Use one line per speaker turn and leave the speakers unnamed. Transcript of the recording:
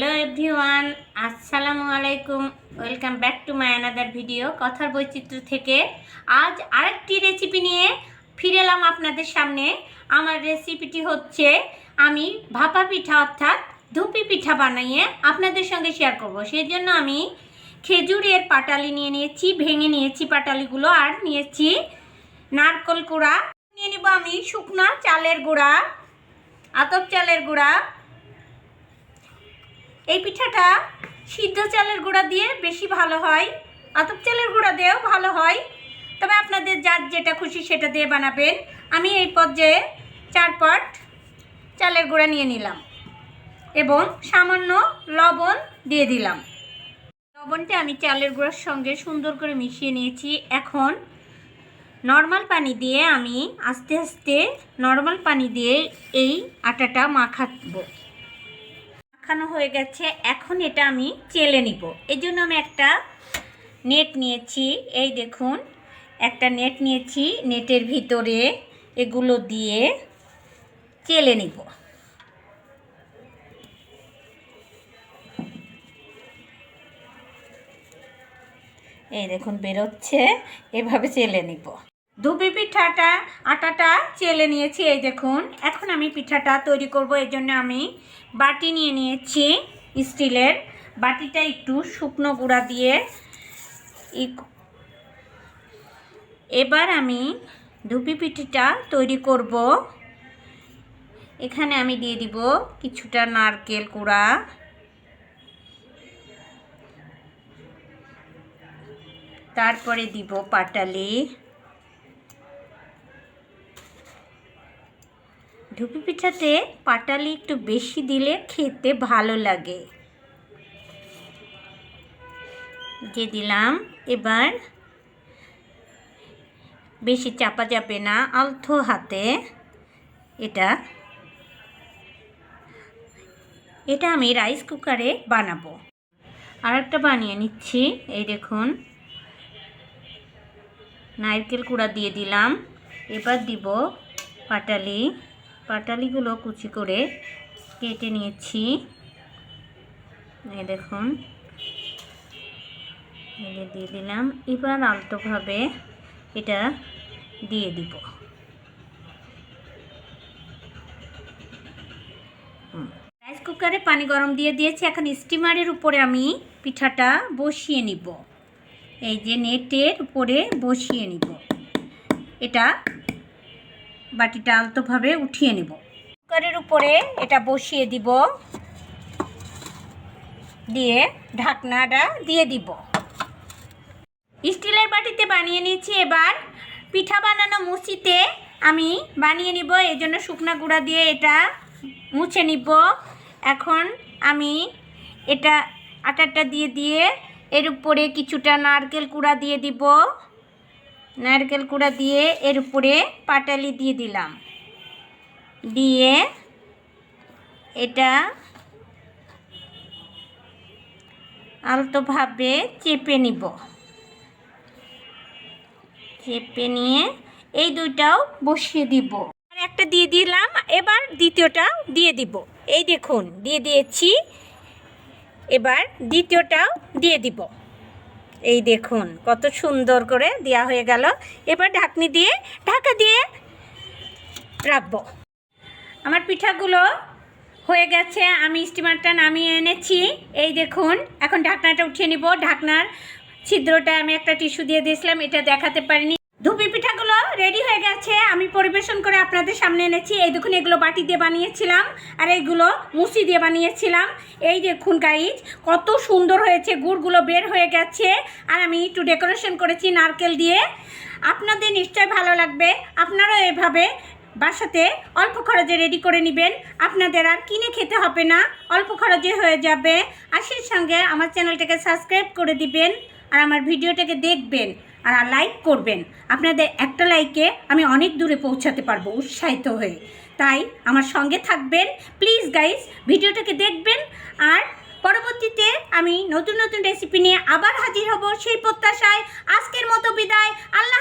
Hello everyone, আসসালামু আলাইকুম। Welcome back to my another video, কথার বৈচিত্র্য থেকে। আজ আরেকটি রেসিপি নিয়ে ফিরে এলাম আপনাদের সামনে। আমার রেসিপিটি হচ্ছে, আমি ভাপা পিঠা অর্থাৎ ধুপি পিঠা বানিয়ে আপনাদের সঙ্গে শেয়ার করব। সেই জন্য আমি খেজুরের পাটালি নিয়ে নিয়েছি, ভেঙে নিয়েছি পাটালিগুলো আর নিয়েছি নারকল গুঁড়া। নিয়ে নিব আমি শুকনা চালের গুঁড়া, আতপ চালের গুঁড়া এই পিঠাটা সিদ্ধ চালের গুঁড়া দিয়ে বেশি ভালো হয়, আতপ চালের গুঁড়া দিয়েও ভালো হয়। তবে আপনাদের যার যেটা খুশি সেটা দিয়ে বানাবেন। আমি এই পর্যায়ে চার পট চালের গুঁড়া নিয়ে নিলাম এবং সামান্য লবণ দিয়ে দিলাম। লবণটা আমি চালের গুঁড়ার সঙ্গে সুন্দর করে মিশিয়ে নিয়েছি। এখন নর্মাল পানি দিয়ে আমি আস্তে আস্তে নর্মাল পানি দিয়ে এই আটাটা মাখাবো। মাখানো হয়ে গেছে, এখন এটা আমি চেলে নিব। এই জন্য আমি একটা নেট নিয়েছি, এই দেখুন, একটা নেট নিয়েছি, নেটের ভিতরে এগুলো দিয়ে চেলে নিব। এই দেখুন, বেরোচ্ছে, এভাবে চেলে নিব। ধুপি পিঠাটা, আটাটা চেলে নিয়েছি, এই দেখুন। এখন আমি পিঠাটা তৈরি করব এই জন্য আমি বাটি নিয়ে নিয়েছি স্টিলের। বাটিটা একটু শুকনো গুঁড়া দিয়ে এবার আমি ধুপি পিঠিটা তৈরি করব। এখানে আমি দিয়ে দিব কিছুটা নারকেল কুড়া। তারপরে দিব পাটালি। ধুপি পিঠাতে পাটালি একটু বেশি দিলে খেতে ভালো লাগে। দিয়ে দিলাম। এবার বেশি চাপা যাবে না, আলতো হাতে। এটা এটা আমি রাইস কুকারে বানাবো। আর একটা বানিয়ে নিচ্ছি, এই দেখুন। নারকেল কুড়া দিয়ে দিলাম। এবার দিব পাটালি। পাটালিগুলো কুচি করে কেটে নিয়েছি। দেখুন। দিয়ে দিলাম। এবার আলতোভাবে এটা দিয়ে দিব। রাইস কুকারে পানি গরম দিয়ে দিয়েছি। এখন স্টিমারের উপরে আমি পিঠাটা বসিয়ে নিব। এই যে নেটের উপরে বসিয়ে নিব। এটা বাটিটা আলতোভাবে উঠিয়ে নিব। কুকারের উপরে এটা বসিয়ে দিব। দিয়ে ঢাকনাটা দিয়ে দিব। স্টিলের বাটিতে বানিয়ে নিয়েছি এবার পিঠা বানানো মুচিতে আমি বানিয়ে নিব। এই জন্য শুকনা গুঁড়া দিয়ে এটা মুছে নিব। এখন আমি এটা আটাটা দিয়ে দিয়ে এর উপরে কিছুটা নারকেল কুড়া দিয়ে দিব। নারকেল কুড়া দিয়ে এর উপরে পাটালি দিয়ে দিলাম। দিয়ে এটা আলতোভাবে চেপে নিব। চেপে নিয়ে এই দুইটাও বসিয়ে দিব। আর একটা দিয়ে দিলাম, এবার দ্বিতীয়টাও দিয়ে দিব। এই দেখুন, দিয়ে দিয়েছি, এবার দ্বিতীয়টাও দিয়ে দিব। এই দেখুন, কত সুন্দর করে দেওয়া হয়ে গেল। এবার ঢাকনি দিয়ে ঢাকা দিয়ে রাখব। আমার পিঠাগুলো হয়ে গেছে, আমি স্টিমারটা নামিয়ে এনেছি। এই দেখুন, এখন ঢাকনাটা উঠিয়ে নিব। ঢাকনার ছিদ্রটা আমি একটা টিস্যু দিয়ে দিয়েছিলাম, এটা দেখাতে পারিনি। ধুপি গেছে আমি পরিবেশন করে আপনাদের সামনে এনেছি। এই দেখুন, এগুলো বাটি দিয়ে বানিয়েছিলাম আর এইগুলো মুসি দিয়ে বানিয়েছিলাম। এই দেখুন গাইজ কত সুন্দর হয়েছে, গুড়গুলো বের হয়ে গেছে। আর আমি একটু ডেকোরেশন করেছি নারকেল দিয়ে। আপনাদের নিশ্চয় ভালো লাগবে। আপনারাও এভাবে বাসাতে অল্প খরচে রেডি করে নেবেন। আপনাদের আর কিনে খেতে হবে না, অল্প খরচে হয়ে যাবে। আর সেই সঙ্গে আমার চ্যানেলটাকে সাবস্ক্রাইব করে দিবেন আর আমার ভিডিওটাকে দেখবেন। আর লাইক করবেন। আপনাদের একটা লাইকে আমি অনেক দূরে পৌঁছাতে পারব উৎসাহিত হয়ে। তাই আমার সঙ্গে থাকবেন। প্লিজ গাইজ ভিডিওটাকে দেখবেন। আর পরবর্তীতে আমি নতুন নতুন রেসিপি নিয়ে আবার হাজির হব সেই প্রত্যাশায়। আজকের মতো বিদায়। আল্লাহ